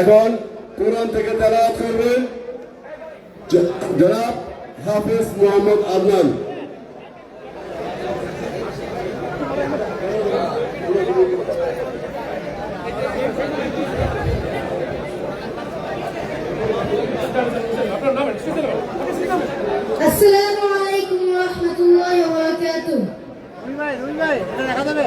এখন কোরআন থেকে তারা করবেন। জনাব হাফিজ মোহাম্মদ আদনান। আসসালামু আলাইকুম ওয়া ওয়া বারাকাতুহ। রুই ভাই রুই ভাই এটা দেখা যাবে?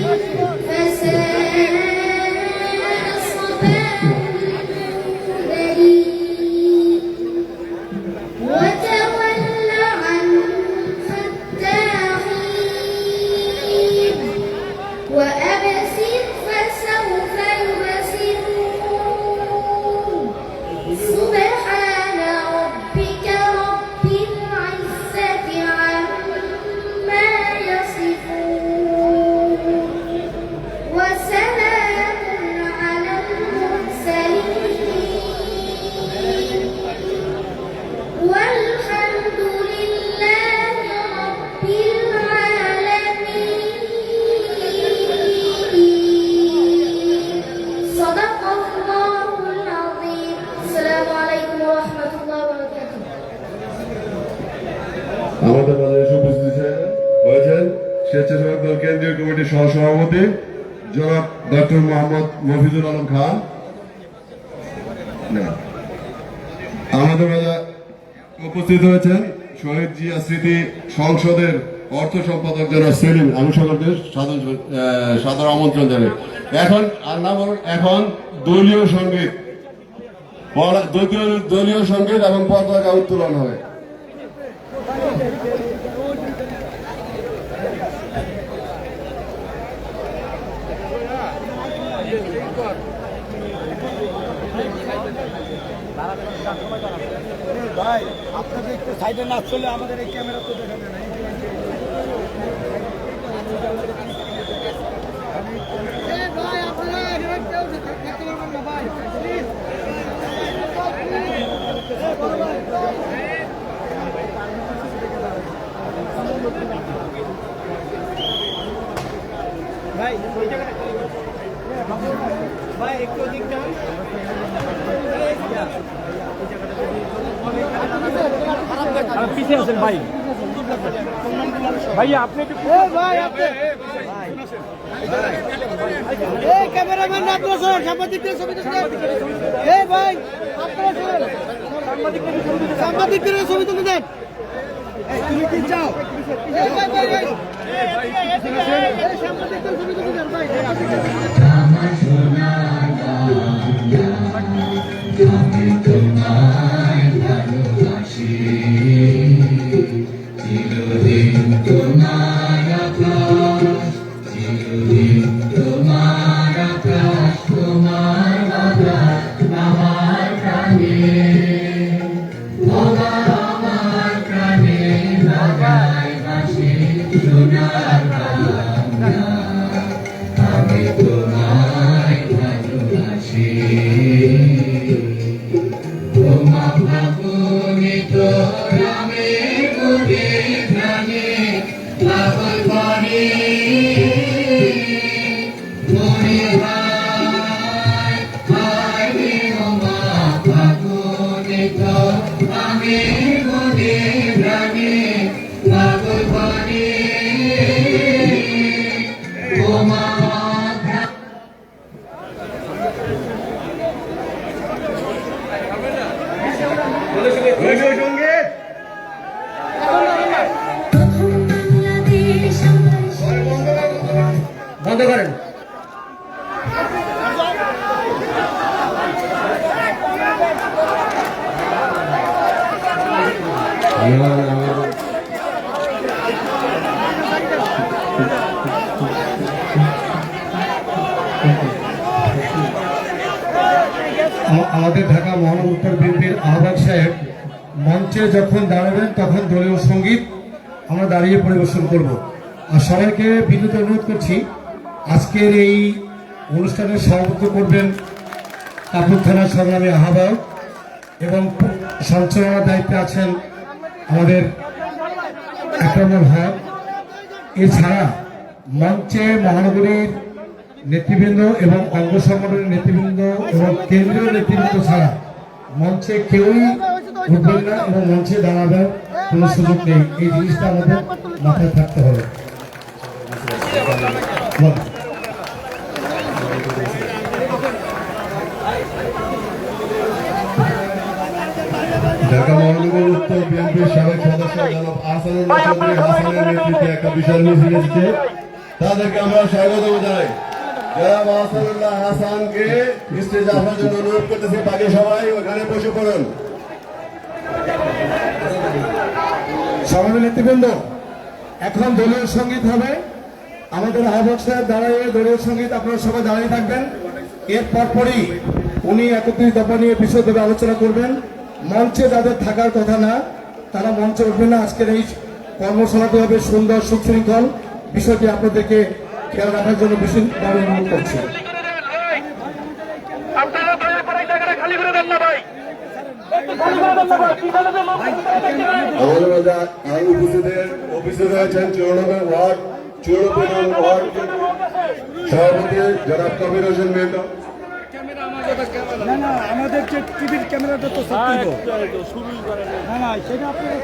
Thank you. স্বেচ্ছাসেবক দল কেন্দ্রীয় কমিটির সহ সভাপতি জনাব ডক্টর মোহাম্মদ মফিজুল আলম খান। আমাদের মাঝে উপস্থিত হয়েছেন শহীদ জিয়া স্মৃতি সংসদের অর্থ সম্পাদক জনাব সেলিম আমি সাদর আহ, আমন্ত্রণ জানাই। এখন আর না বলুন এখন দলীয় সংগীত দলীয়- দলীয় সংগীত এবং পতাকা উত্তোলন হবে। ভাই আপনাকে একটু সাইডে না চলে আমাদের এই ক্যামেরা তো দেখা ভাই ওই জায়গাটা ভাই পিছিয়ে আছেন ভাই। ভাইয়া আপনি সাংবাদিকদের ছবি এই দেন তুমি কি চাও? সাংবাদিকদের আমাদের ঢাকা মহানগর বিএনপির আহ্বায়ক সাহেব মঞ্চে যখন দাঁড়াবেন, তখন দলীয় সংগীত আমরা দাঁড়িয়ে পরিবেশন করব। আর সবাইকে বিদ্যুৎ অনুরোধ করছি, আজকের এই অনুষ্ঠানের সভাপতি করবেন কাপুর থানার সংগ্রামী আহ্বায়ক এবং সঞ্চালনার দায়িত্বে আছেন আমাদের একরমুল হক। এছাড়া মঞ্চে মহানগরীর নেতৃবৃন্দ এবং অঙ্গ সংগঠনের নেতৃবৃন্দ এবং কেন্দ্রীয় নেতৃবৃন্দ ছাড়া মঞ্চে কেউই উঠবেন না এবং মঞ্চে দাঁড়াবার কোনো সুযোগ নেই। এই জিনিসটা আমাদের মাথায় থাকতে হবে। ঢাকা মহানগর উত্তর বিএনপির সাবেক সদস্য জনাব নেতৃত্বে একটা বিশাল মিছিল এসেছে তাদেরকে আমরা স্বাগত জানাই। জনাব আহসানুল্লাহ হাসানকে স্টেজ আসার জন্য অনুরোধ করতেছি, বাকি সবাই ওখানে বসে পড়ুন। সমাবেশ নেতৃবৃন্দ, এখন দলীয় সংগীত হবে। আমাদের আহ্বায়ক সাহেব দাঁড়িয়ে দলীয় সংগীত আপনারা সবাই দাঁড়িয়ে থাকবেন। এর পরপরই উনি একত্রিশ দফা নিয়ে বিশদভাবে আলোচনা করবেন। মঞ্চে যাদের থাকার কথা না, তারা মঞ্চে উঠবে না। আজকের এই কর্মশালাটি হবে সুন্দর সুশৃঙ্খল। বিষয়টি আপনাদেরকে খেয়াল রাখার জন্য বিশেষভাবে অনুরোধ করছি। আমাদের উপস্থিতের চৌরানব্বই ওয়ার্ড চৌরানব্বই ওয়ার্ড। সভাপতি জনাব কবির হোসেন মেহতা। না না আমাদের যে টিভির ক্যামেরাটা তো সত্যি না না সেটা আপনারা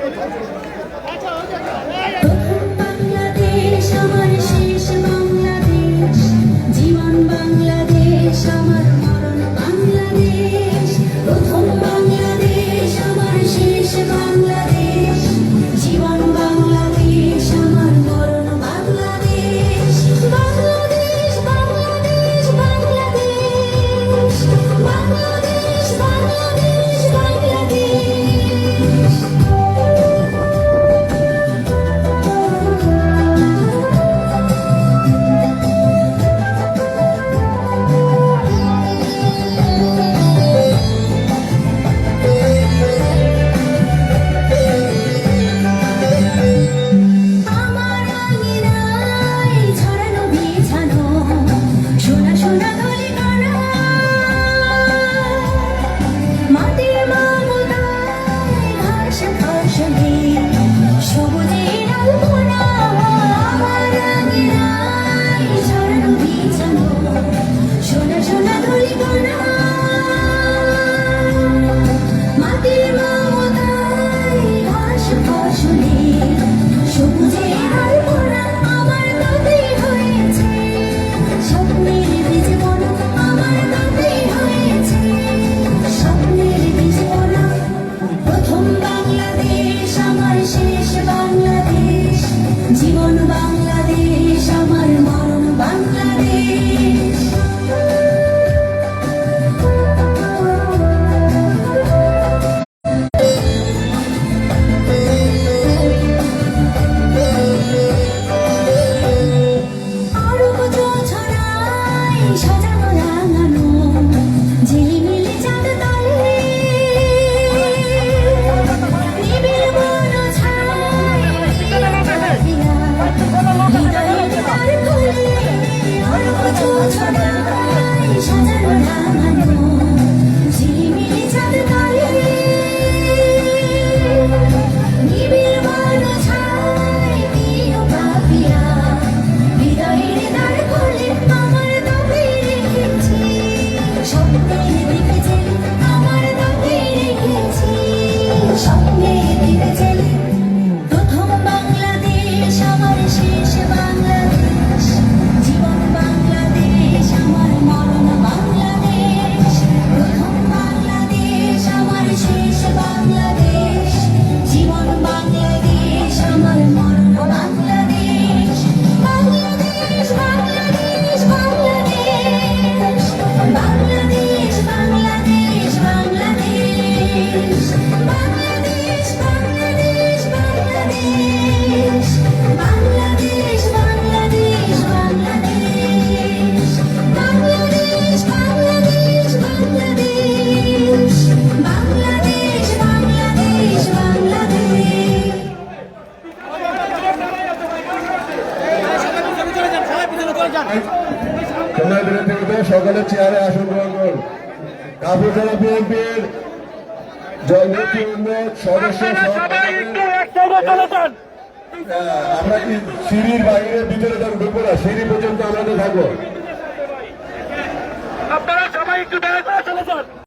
তোমরা বিরতি সকালে চেয়ারে আসন গ্রহণ করুন কাপুরতলা বিএনপির সদস্য আমরা কি সিঁড়ির বাইরে ভিতরে তার ঢুকবো না সিঁড়ি পর্যন্ত আমাদের থাকব আপনারা সবাই একটু দয়া চলে যান